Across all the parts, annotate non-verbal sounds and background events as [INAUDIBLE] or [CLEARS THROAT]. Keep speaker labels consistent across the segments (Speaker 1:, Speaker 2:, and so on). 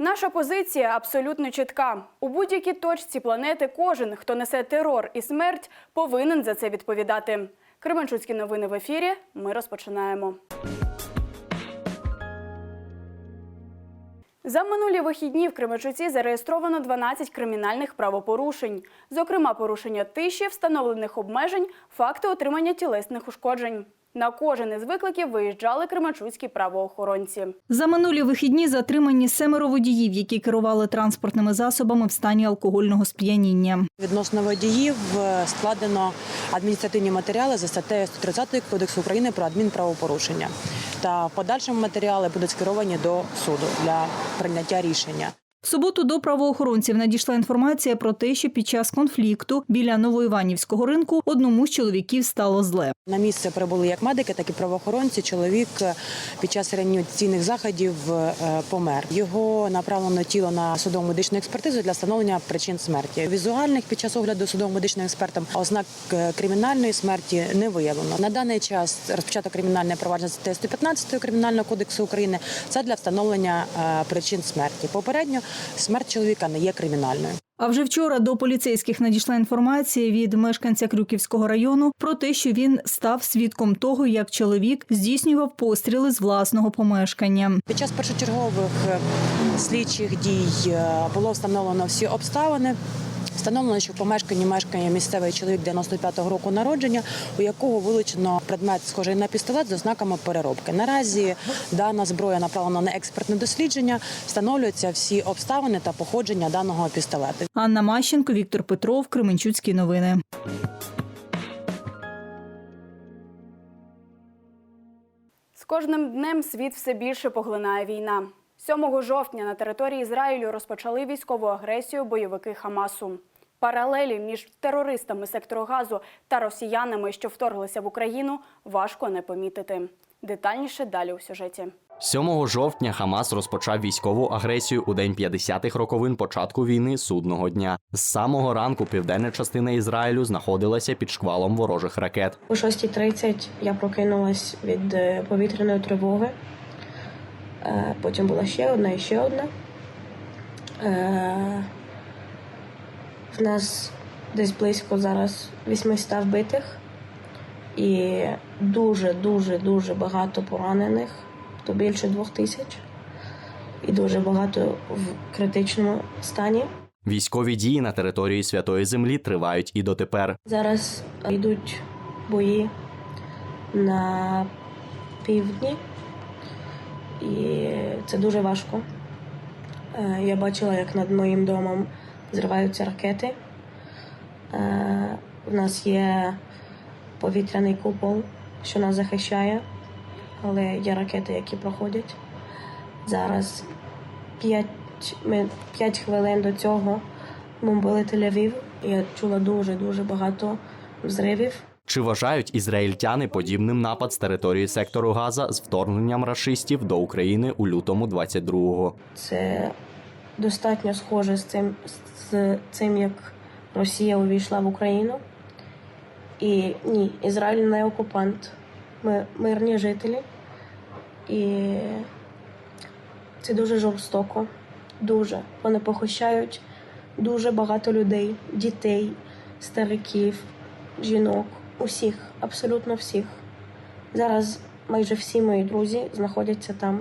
Speaker 1: Наша позиція абсолютно чітка. У будь-якій точці планети кожен, хто несе терор і смерть, повинен за це відповідати. Кременчуцькі новини в ефірі. Ми розпочинаємо. За минулі вихідні в Кременчуці зареєстровано 12 кримінальних правопорушень, зокрема порушення тиші, встановлених обмежень, факти отримання тілесних ушкоджень. На кожен із викликів виїжджали кременчуцькі правоохоронці.
Speaker 2: За минулі вихідні затримані семеро водіїв, які керували транспортними засобами в стані алкогольного сп'яніння.
Speaker 3: Відносно водіїв е, складено адміністративні матеріали за статтею 130 Кодексу України про адмінправопорушення. Та в подальшому матеріали будуть скеровані до суду для прийняття рішення.
Speaker 2: В суботу до правоохоронців надійшла інформація про те, що під час конфлікту біля Новоіванівського ринку одному з чоловіків стало зле.
Speaker 3: На місце прибули як медики, так і правоохоронці. Чоловік е, під час реанімаційних заходів е, помер. Його направлено тіло на судово медичну експертизу для встановлення причин смерті. Візуальних під час огляду судово медичним експертом ознак е, кримінальної смерті не виявлено. На даний час розпочато кримінальне провадження статтею 115 кримінального кодексу України. Це для встановлення причин смерті. Попередньо смерть чоловіка не є кримінальною.
Speaker 2: А вже вчора до поліцейських надійшла інформація від мешканця Крюківського району про те, що він став свідком того, як чоловік здійснював постріли з власного помешкання.
Speaker 3: Під час першочергових е, слідчих дій е, було встановлено всі обставини. Встановлено, що в помешканні мешкає місцевий чоловік 95-го року народження, у якого вилучено предмет, схожий на пістолет з ознаками переробки. Наразі дана зброя направлена на експертне дослідження. Встановлюються всі обставини та походження даного пістолету.
Speaker 2: Анна Мащенко, Віктор Петров, Кременчуцькі новини.
Speaker 1: З кожним днем світ все більше поглинає війна. 7 жовтня на території Ізраїлю розпочали військову агресію бойовики Хамасу. Паралелі між терористами сектору Газу та росіянами, що вторглися в Україну, важко не помітити. Детальніше далі у сюжеті.
Speaker 4: 7 жовтня Хамас розпочав військову агресію у день 50-х роковин початку війни судного дня. З самого ранку південна частина Ізраїлю знаходилася під шквалом ворожих ракет.
Speaker 5: О 6.30 я прокинулась від е, повітряної тривоги. Е, Потім була ще одна і ще одна. Е, В нас десь близько зараз 800 вбитих і дуже, дуже, дуже багато поранених, то більше двох тисяч, і дуже багато в критичному стані.
Speaker 4: Військові дії на території Святої Землі тривають і дотепер.
Speaker 5: Зараз йдуть бої на півдні, і це дуже важко. Е, Я бачила, як над моїм домом зриваються ракети. Е, У нас є повітряний купол, що нас захищає, але є ракети, які проходять. Зараз 5, 5 хвилин до цього бомбили Тель-Авів. Я чула дуже-дуже багато взривів.
Speaker 4: Чи вважають ізраїльтяни подібним напад з території сектору Газа з вторгненням рашистів до України у лютому 22-го?
Speaker 5: Це достатньо схоже з цим, з цим, як Росія увійшла в Україну. І ні, Ізраїль не окупант. Ми мирні жителі. І це дуже жорстоко. Дуже. Вони похищають дуже багато людей, дітей, стариків, жінок, усіх, абсолютно всіх. Зараз майже всі мої друзі знаходяться там.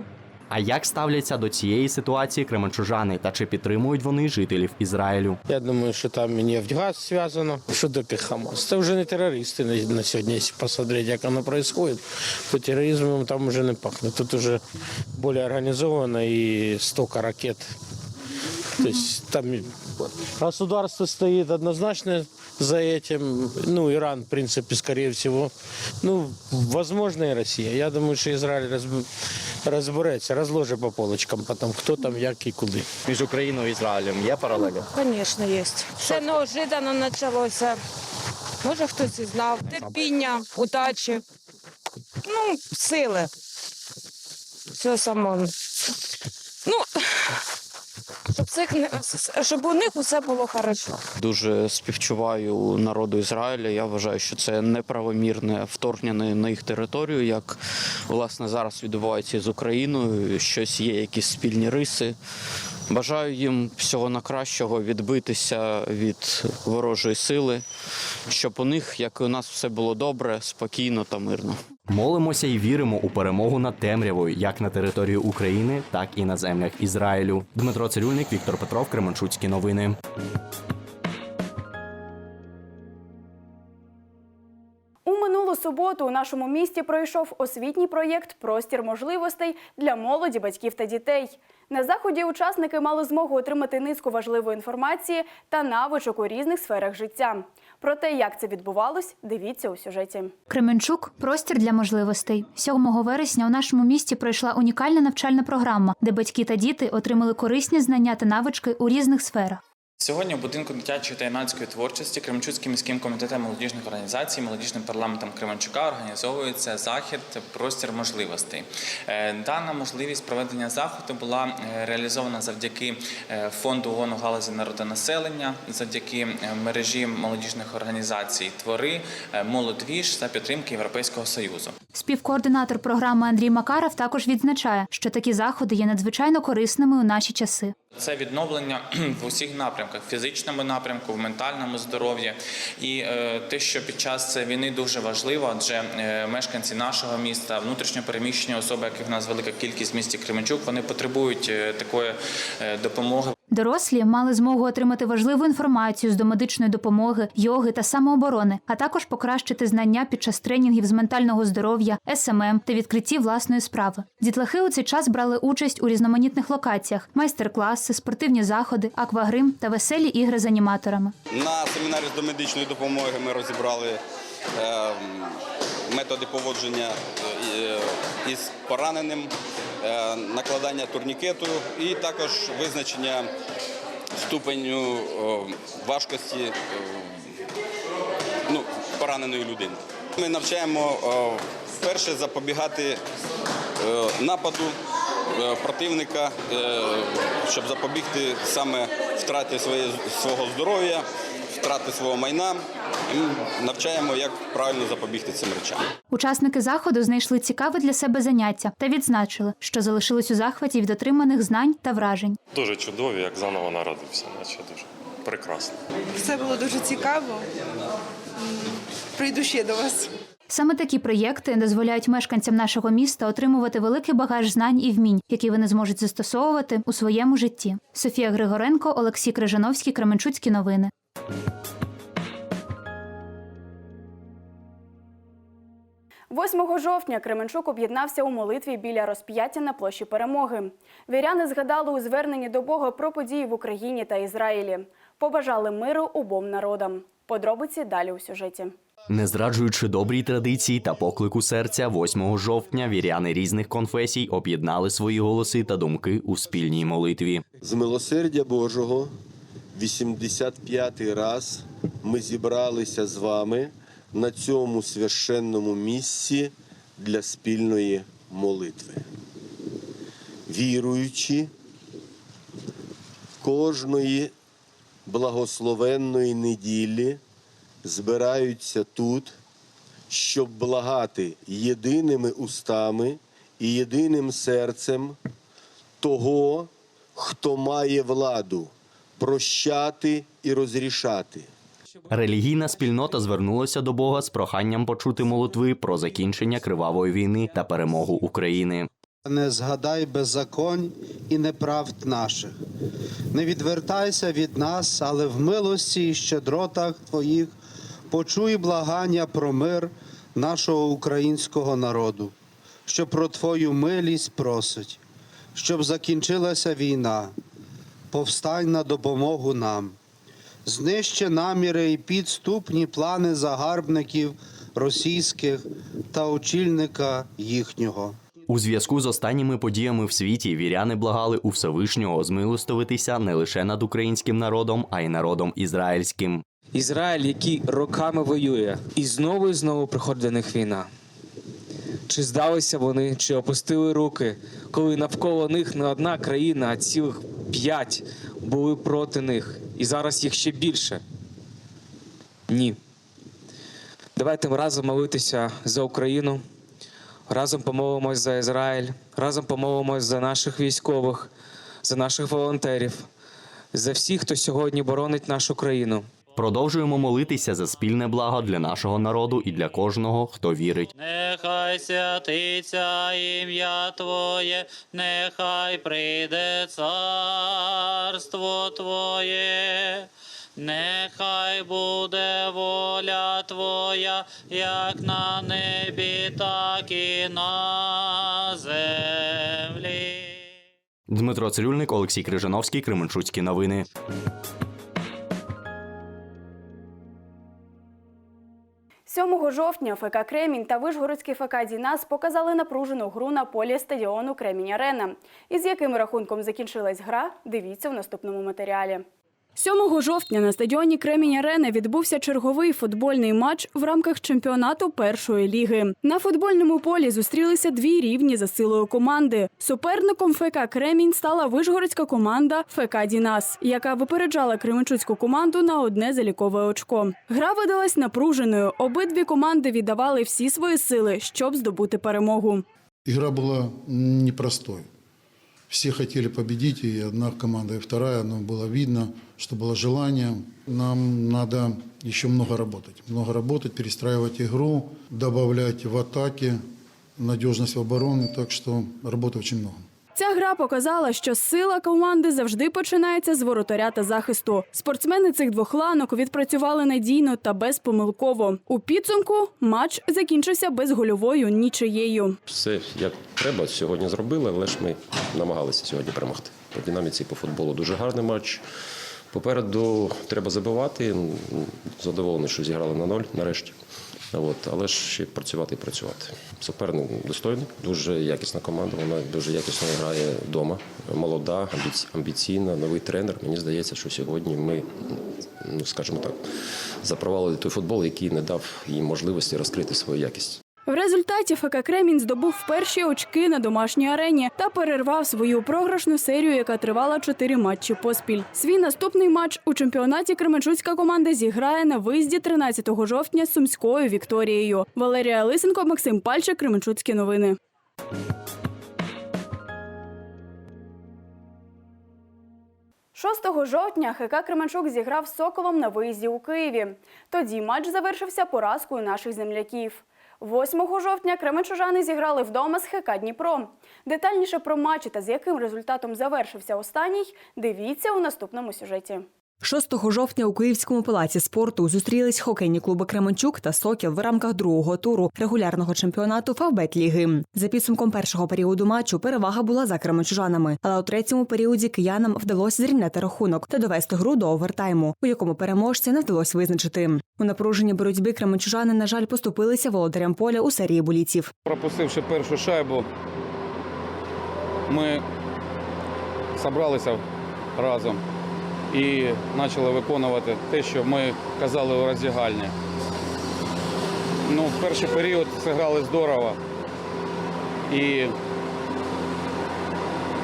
Speaker 4: А як ставляться до цієї ситуації кременчужани та чи підтримують вони жителів Ізраїлю?
Speaker 6: Я думаю, що там і нефтьгаз зв'язано. Що таке Хамас? Це вже не терористи на, на сьогодні, якщо посмотреть, як воно відбувається, то тероризмом там вже не пахне. Тут вже більш організовано і стільки ракет. Тобто там государство стоїть однозначно за этим. Ну, Иран, в принципе, скорее всего. Ну, возможно, и Россия. Я думаю, що Ізраїль розб... розбереться, розложить по полочкам, потім хто там, як і куди.
Speaker 4: Між Україною і Ізраїлем є паралелі?
Speaker 7: Звісно, є. Все неожиданно почалося. Може, хтось і знав. Терпіння, удачі, ну, сили. Все само. Цих, щоб у них усе було хорошо.
Speaker 8: Дуже співчуваю народу Ізраїля. Я вважаю, що це неправомірне вторгнення на їх територію, як власне зараз відбувається з Україною. Щось є, якісь спільні риси. Бажаю їм всього на кращого відбитися від ворожої сили, щоб у них, як і у нас, все було добре, спокійно та мирно.
Speaker 4: Молимося і віримо у перемогу над темрявою як на території України, так і на землях Ізраїлю. Дмитро Цирюльник, Віктор Петров, Кременчуцькі новини.
Speaker 1: У минулу суботу у нашому місті пройшов освітній проєкт Простір можливостей для молоді, батьків та дітей. На заході учасники мали змогу отримати низку важливої інформації та навичок у різних сферах життя. Про те, як це відбувалось, дивіться у сюжеті.
Speaker 9: Кременчук простір для можливостей. 7 вересня у нашому місті пройшла унікальна навчальна програма, де батьки та діти отримали корисні знання та навички у різних сферах.
Speaker 10: Сьогодні у будинку дитячої та юнацької творчості Кременчуцьким міським комітетом молодіжних організацій, молодіжним парламентом Кременчука організовується захід Простір можливостей. Е, Дана можливість проведення заходу була е, реалізована завдяки е, фонду ООН у галузі народонаселення, завдяки мережі молодіжних організацій Твори, Молодвіж за підтримки Європейського союзу.
Speaker 9: Співкоординатор програми Андрій Макаров також відзначає, що такі заходи є надзвичайно корисними у наші часи.
Speaker 10: Це відновлення [CLEARS THROAT] в усіх напрямках: в фізичному напрямку, в ментальному здоров'ї. І е, те, що під час війни дуже важливо, адже е, мешканці нашого міста, внутрішньопереміщені особи, яких в нас велика кількість в місті Кременчук, вони потребують е, такої допомоги.
Speaker 9: Дорослі мали змогу отримати важливу інформацію з домедичної допомоги, йоги та самооборони, а також покращити знання під час тренінгів з ментального здоров'я, СММ та відкритті власної справи. Дітлахи у цей час брали участь у різноманітних локаціях: майстер-класи, спортивні заходи, аквагрим та веселі ігри з аніматорами.
Speaker 11: На семінарі з домедичної допомоги ми розібрали е, методи поводження е, із пораненим, е, накладання турнікету і також визначення ступеню е, важкості е, ну, пораненої людини. Ми навчаємо е, перше запобігати е, нападу е, противника, е, щоб запобігти саме втраті свого здоров'я, втрати свого майна. І навчаємо, як правильно запобігти цим речам.
Speaker 9: Учасники заходу знайшли цікаве для себе заняття та відзначили, що залишились у захваті від отриманих знань та вражень.
Speaker 12: Дуже чудові, як заново народився, наче дуже прекрасно.
Speaker 13: Все було дуже цікаво. Прийду ще до вас.
Speaker 9: Саме такі проєкти дозволяють мешканцям нашого міста отримувати великий багаж знань і вмінь, які вони зможуть застосовувати у своєму житті. Софія Григоренко, Олексій Крижановський, Кременчуцькі новини.
Speaker 1: – 8 жовтня Кременчук об'єднався у молитві біля розп'яття на площі Перемоги. Віряни згадали у зверненні до Бога про події в Україні та Ізраїлі. Побажали миру обом народам. Подробиці далі у сюжеті.
Speaker 4: Не зраджуючи добрій традиції та поклику серця, 8 жовтня віряни різних конфесій об'єднали свої голоси та думки у спільній молитві.
Speaker 14: З милосердя Божого 85-й раз ми зібралися з вами на цьому священному місці для спільної молитви. Віруючи кожної благословенної неділі збираються тут, щоб благати єдиними устами і єдиним серцем того, хто має владу прощати і розрішати.
Speaker 4: Релігійна спільнота звернулася до Бога з проханням почути молитви про закінчення кривавої війни та перемогу України.
Speaker 15: Не згадай беззаконь і неправд наших. Не відвертайся від нас, але в милості і щедротах Твоїх почуй благання про мир нашого українського народу, що про Твою милість просить, щоб закінчилася війна. Повстань на допомогу нам. Знищи наміри і підступні плани загарбників російських та очільника їхнього.
Speaker 4: У зв'язку з останніми подіями в світі віряни благали у Всевишнього змилостивитися не лише над українським народом, а й народом ізраїльським.
Speaker 16: Ізраїль, який роками воює, і знову і знову приходить до них війна. Чи здалися вони, чи опустили руки, коли навколо них не одна країна, а цілих п'ять були проти них, і зараз їх ще більше? Ні. Давайте разом молитися за Україну, разом помолимось за Ізраїль, разом помолимось за наших військових, за наших волонтерів, за всіх, хто сьогодні боронить нашу країну.
Speaker 4: Продовжуємо молитися за спільне благо для нашого народу і для кожного, хто вірить.
Speaker 17: Нехай святиться ім'я Твоє, нехай прийде царство Твоє, нехай буде воля Твоя, як на небі, так і на землі.
Speaker 4: Дмитро Цирюльник, Олексій Крижановський, Кременчуцькі новини.
Speaker 1: Сьомого жовтня ФК Кремінь та Вишгородський ФК Дінас показали напружену гру на полі стадіону Кремінь Арена. Із яким рахунком закінчилась гра, дивіться в наступному матеріалі. 7 жовтня на стадіоні Кремінь Арена відбувся черговий футбольний матч в рамках чемпіонату першої ліги. На футбольному полі зустрілися дві рівні за силою команди. Суперником ФК Кремінь стала вишгородська команда ФК Дінас, яка випереджала Кременчуцьку команду на одне залікове очко. Гра видалась напруженою. Обидві команди віддавали всі свої сили, щоб здобути перемогу.
Speaker 18: Игра была непростой. Все хотели победить, и одна команда, и вторая, но было видно, что было желание. Нам надо еще много работать. Много работать, перестраивать игру, добавлять в атаке, надежность в обороне, так что работы очень много.
Speaker 1: Ця гра показала, що сила команди завжди починається з воротаря та захисту. Спортсмени цих двох ланок відпрацювали надійно та безпомилково. У підсумку матч закінчився безгольовою нічиєю.
Speaker 19: Все як треба сьогодні зробили, але ж ми намагалися сьогодні перемогти. По динаміці по футболу дуже гарний матч. Попереду треба забивати. Задоволений, що зіграли на ноль нарешті. От, але ж ще працювати і працювати. Суперник достойний, дуже якісна команда. Вона дуже якісно грає вдома. Молода, амбіційна, новий тренер. Мені здається, що сьогодні ми, ну скажімо так, запровали той футбол, який не дав їм можливості розкрити свою якість.
Speaker 1: В результаті ФК Кремінь здобув перші очки на домашній арені та перервав свою програшну серію, яка тривала чотири матчі поспіль. Свій наступний матч у чемпіонаті Кременчуцька команда зіграє на виїзді 13 жовтня з сумською Вікторією. Валерія Лисенко, Максим Пальчик, Кременчуцькі новини. Шостого жовтня ХК Кременчук зіграв з Соколом на виїзді у Києві. Тоді матч завершився поразкою наших земляків. 8 жовтня кременчужани зіграли вдома з ХК Дніпро. Детальніше про матчі та з яким результатом завершився останній, дивіться у наступному сюжеті.
Speaker 20: 6 жовтня у Київському палаці спорту зустрілись хокейні клуби Кременчук та Сокіл в рамках другого туру регулярного чемпіонату Фавбет Ліги. За підсумком першого періоду матчу перевага була за кременчужанами, але у третьому періоді киянам вдалося зрівняти рахунок та довести гру до овертайму, у якому переможця не вдалося визначити. У напруженій боротьбі кременчужани, на жаль, поступилися володарям поля у серії боліців.
Speaker 21: Пропустивши першу шайбу, ми зібралися разом і почали виконувати те, що ми казали у роздягальні. Ну, перший період зіграли здорово. І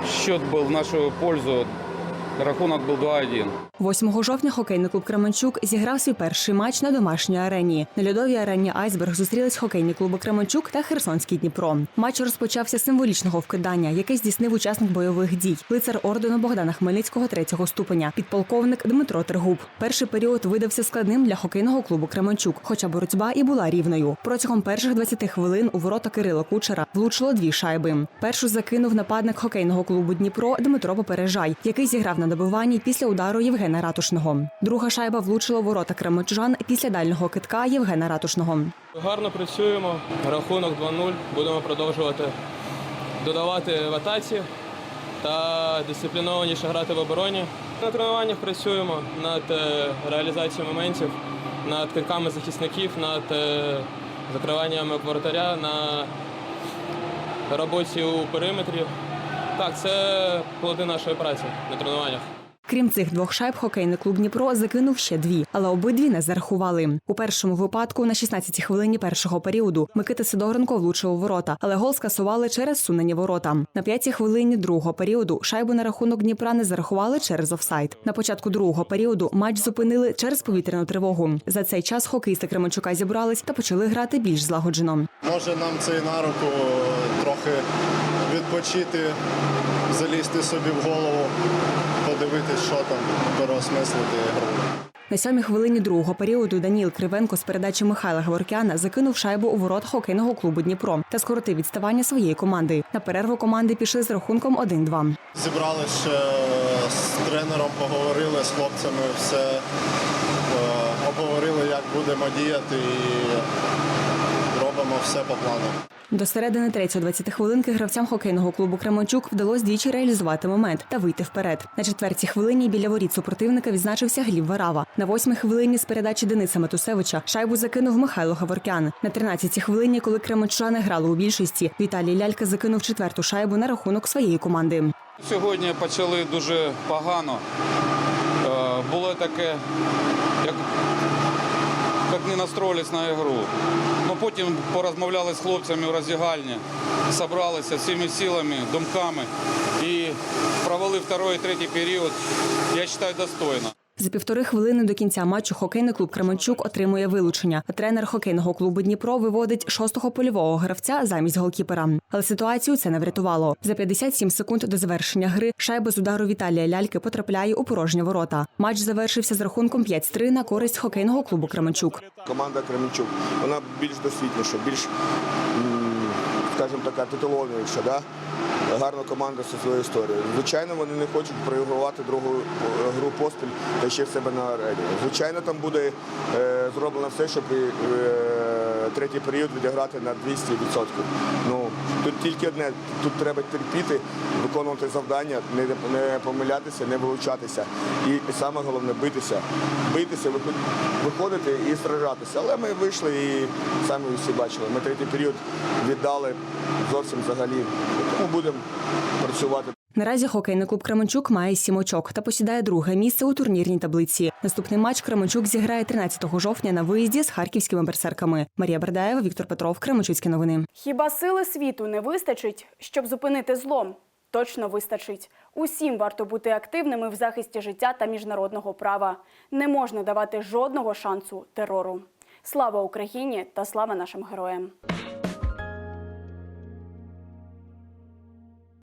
Speaker 21: счет був в нашу пользу. Рахунок був 2-1.
Speaker 20: 8 жовтня хокейний клуб Кременчук зіграв свій перший матч на домашній арені. На льодовій арені Айсберг зустрілись хокейні клуби Кременчук та Херсонський Дніпро. Матч розпочався з символічного вкидання, яке здійснив учасник бойових дій, лицар ордену Богдана Хмельницького третього ступеня, підполковник Дмитро Тергуб. Перший період видався складним для хокейного клубу Кременчук, хоча боротьба і була рівною. Протягом перших 20 хвилин у ворота Кирила Кучера влучило дві шайби. Першу закинув нападник хокейного клубу Дніпро Дмитро Попережай, який зіграв на добиванні після удару Євгена Ратушного. Друга шайба влучила у ворота кременчужан після дальнього китка Євгена Ратушного.
Speaker 22: Гарно працюємо. Рахунок 2-0. Будемо продовжувати додавати в атаці та дисциплінованіше грати в обороні. На тренуваннях працюємо над е, реалізацією моментів, над китками захисників, над е, закриванням воротаря, на роботі у периметрі. Так, це плоди нашої праці на тренуваннях.
Speaker 20: Крім цих двох шайб, хокейний клуб Дніпро закинув ще дві, але обидві не зарахували. У першому випадку на 16-й хвилині першого періоду Микита Сидоренко влучив у ворота, але гол скасували через сунені ворота. На п'ятій хвилині другого періоду шайбу на рахунок Дніпра не зарахували через офсайд. На початку другого періоду матч зупинили через повітряну тривогу. За цей час хокеїсти Кременчука зібрались та почали грати більш злагоджено.
Speaker 23: Може нам це на руку трохи
Speaker 24: відпочити, залізти собі в голову, подивитись, що там, переосмислити гру.
Speaker 20: На сьомій хвилині другого періоду Даніл Кривенко з передачі Михайла Геворкяна закинув шайбу у ворот хокейного клубу Дніпро та скоротив відставання своєї команди. На перерву команди пішли з рахунком 1-2.
Speaker 24: Зібралися ще з тренером, поговорили з хлопцями, все е, обговорили, як будемо діяти і робимо все по плану.
Speaker 20: До середини третьої 20 хвилинки гравцям хокейного клубу Кременчук вдалося двічі реалізувати момент та вийти вперед. На четвертій хвилині біля воріт супротивника відзначився Гліб Варава. На восьмій хвилині з передачі Дениса Матусевича шайбу закинув Михайло Гаворкян. На 13-й хвилині, коли кременчани грали у більшості, Віталій Лялька закинув четверту шайбу на рахунок своєї команди.
Speaker 21: Сьогодні почали дуже погано. Е, Було таке, як, настроїлись на ігру. Ну, потім порозмовляли з хлопцями у роздягальні, зібралися всіми силами, думками і провели второй і третій період, я вважаю, достойно.
Speaker 20: За півтори хвилини до кінця матчу хокейний клуб Кременчук отримує вилучення. Тренер хокейного клубу Дніпро виводить шостого польового гравця замість голкіпера. Але ситуацію це не врятувало. За 57 секунд до завершення гри шайба з удару Віталія Ляльки потрапляє у порожні ворота. Матч завершився з рахунком 5-3 на користь хокейного клубу Кременчук.
Speaker 25: Команда Кременчук, вона більш досвідніша, більш, скажімо така, титулованіша, да? Гарна команда зі своєю історією. Звичайно, вони не хочуть проігрувати другу е, гру поспіль та ще в себе на арені. Звичайно, там буде е, зроблено все, щоб е, третій період відіграти на 200%. Ну, тут тільки одне, тут треба терпіти, виконувати завдання, не, не помилятися, не вилучатися. І, і саме головне битися. Битися, виходити і сражатися. Але ми вийшли і самі всі бачили. Ми третій період віддали зовсім взагалі. Тому будемо працювати.
Speaker 20: Наразі хокейний клуб Кременчук має сім очок та посідає друге місце у турнірній таблиці. Наступний матч Кременчук зіграє 13 жовтня на виїзді з харківськими берсерками. Марія Бердаєва, Віктор Петров, Кременчуцькі новини.
Speaker 1: Хіба сили світу не вистачить, щоб зупинити зло? Точно вистачить. Усім варто бути активними в захисті життя та міжнародного права. Не можна давати жодного шансу терору. Слава Україні та слава нашим героям!